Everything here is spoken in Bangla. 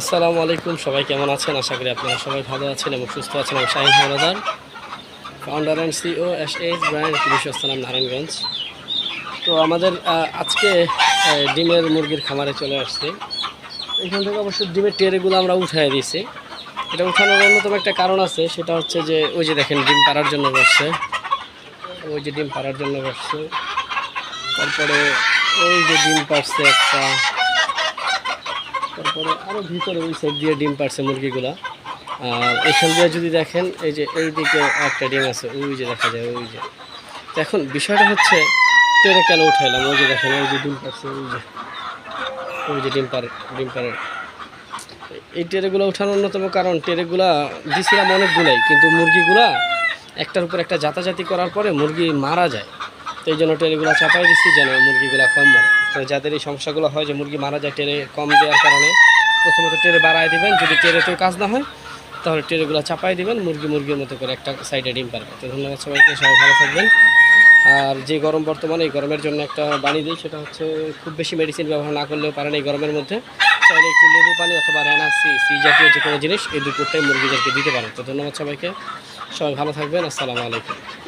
আসসালামু আলাইকুম, সবাই কেমন আছেন? আশা করি আপনারা সবাই ভালো আছেন এবং সুস্থ আছেন আমি Shahin Howlader founder and CEO S H brand বিশ্বস্থানাম Narayanganj. তো আমাদের আজকে ডিমের মুরগির খামারে চলে আসছে। এখান থেকে অবশ্য ডিমের টেরেগুলো আমরা উঠাই দিয়েছি। এটা উঠানোর অন্যতম একটা কারণ আছে, সেটা হচ্ছে যে, ওই যে দেখেন ডিম পাড়ার জন্য বসছে। ওই যে ডিম পাড়ার জন্য বসছে। তারপরে ওই যে ডিম পাড়ছে একটা তারপরে আরও ভিতরে ওই সাইড দিয়ে ডিম পারছে মুরগিগুলা। আর এখান দিয়ে যদি দেখেন, এই যে এই দিকে একটা ডিম আছে, ওই যে দেখা যায়, ওই যে। এখন বিষয়টা হচ্ছে টেরে কেন উঠাইলাম? ওই যে দেখেন, ওই যে ডিম পারছে ওই যে ওই যে ডিম পার ডিম পারে এই টেরেগুলো ওঠানোর অন্যতম কারণ, টেরেগুলা দিছিলাম অনেকগুলাই, কিন্তু মুরগিগুলা একটার উপর একটা জাতাজাতি করার পরে মুরগি মারা যায়। তো এই জন্য টেরেগুলো চাপাই দিচ্ছি যেন মুরগিগুলো কম মরে। যাদের এই সমস্যাগুলো হয় যে মুরগি মারা যায় টেরে কম দেওয়ার কারণে, প্রথমত টেরে বাড়ায় দিবেন। যদি টেরেতেও কাজ না হয়, তাহলে টেরেগুলো চাপাই দিবেন। মুরগি মুরগির মতো করে একটা সাইডে ডিম পারবে তো ধন্যবাদ সবাইকে, সবাই ভালো থাকবেন। আর যে গরম বর্তমানে, এই গরমের জন্য একটা বানিয়ে দিই, সেটা হচ্ছে খুব বেশি মেডিসিন ব্যবহার না করলেও পারেন এই গরমের মধ্যে। চাইলে একটু লেবু পানি অথবা রেনা সি সি জাতীয় যে কোনো জিনিস, এই দুটোটাই মুরগিদেরকে দিতে পারেন। তো ধন্যবাদ সবাইকে। সবাই ভালো থাকবেন। আসসালামু আলাইকুম।